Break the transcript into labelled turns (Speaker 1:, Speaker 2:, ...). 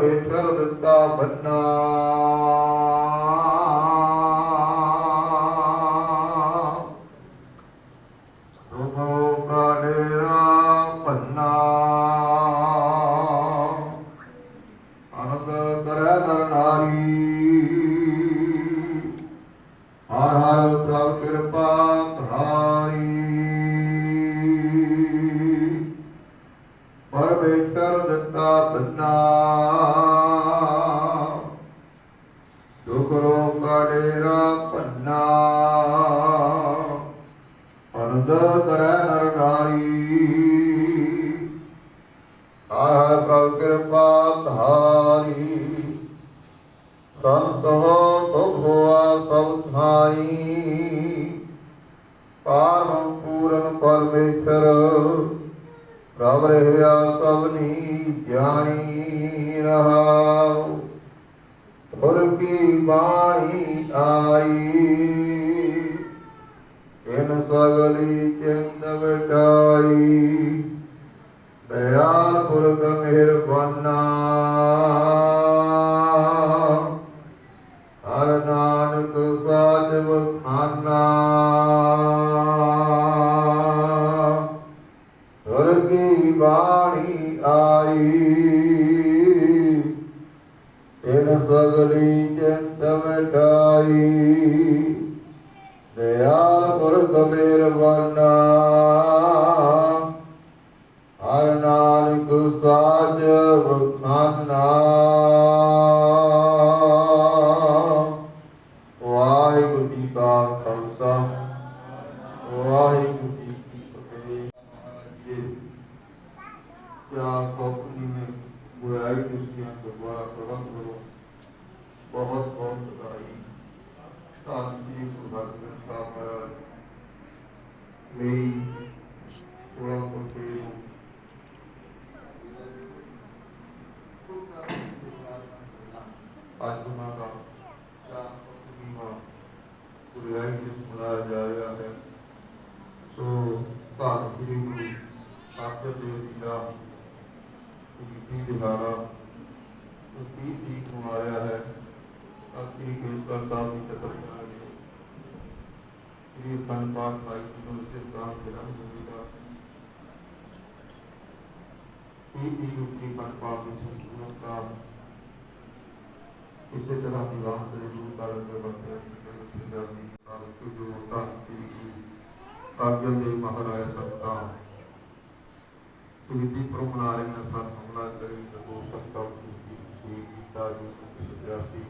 Speaker 1: ਪਰਮੇਸ਼ਰ ਦਿੱਤਾ ਬੰਨਾ। ਪੰਨਾ ਅਨੰਦ ਕਿਰਪਾ ਧਾਰੀ। ਪਰਮੇਸ਼ਰ ਦਿੱਤਾ ਬੰਨਾ ਦੁਖ ਰੋਗ ਕਾ ਡੇਰਾ ਪੰਨਾ। ਅਨੰਦ ਕਰੈ ਨਰ ਨਾਰੀ। ਪ੍ਰਭ ਕਿਰਪਾ ਧਾਰੀ। ਸੰਤ ਹੋ, ਸੁਖ ਹੋਆ, ਸਭ ਥਾਈ ਪਾਰਮ ਪੂਰਨ ਪਰਮੇਸ਼ਰ ਪ੍ਰਭ ਰਹਿਆ ਸਭਨੀ ਜਾਣੀ ਰਹਾਉ ਗੁਰ ਕੀ ਬਾਣੀ ਆਈ? ਇਨ ਸਗਲੀ ਚਿੰਤ ਵਟਾਈ ਦਇਆਲ ਪੁਰਖ ਮਿਹਰਬਾਨਾ। ਹਰ ਨਾਨਕ ਸੁਰਗੀ ਬਾਣੀ ਆਈ। ਇਨ ਸਗਲੀ ਚਿੰਤ ਮਿਟਾਈ کیا سب میں برائی اس کے اندر بڑا قدم کرو بہت بہت بدائی شانتی مذاکر صاحب، میری تھوڑا کو ہوں آج گناہ کا کیا بیمہ برائی کی بنایا جا رہا ہے سو تاریخی آپ کا دے دیا۔ یقین دلانا لطیف جی کو آیا ہے آخری پیشکار صاحب کی طرف سے آ گئے شری پاک بھائی کی مسجد کا گرام ہوگا پی پی مفتی خان پاک مسلم کا اسی طرح نظام تحریر تعلق کے وقت جو ہوتا ہے مہاراجا صاحب ਸੁਵਿਧੀ ਪ੍ਰਮਨਾਰੇ ਨੇ ਸਤ ਹਮਲਾ ਕਰੀ ਤੋ ਸਤਤਾ ਸੁਵਿਧੀ ਸ੍ਰੀ ਗੀਤਾ ਜੀ ਸਤਿਆਸੀ ਸਤ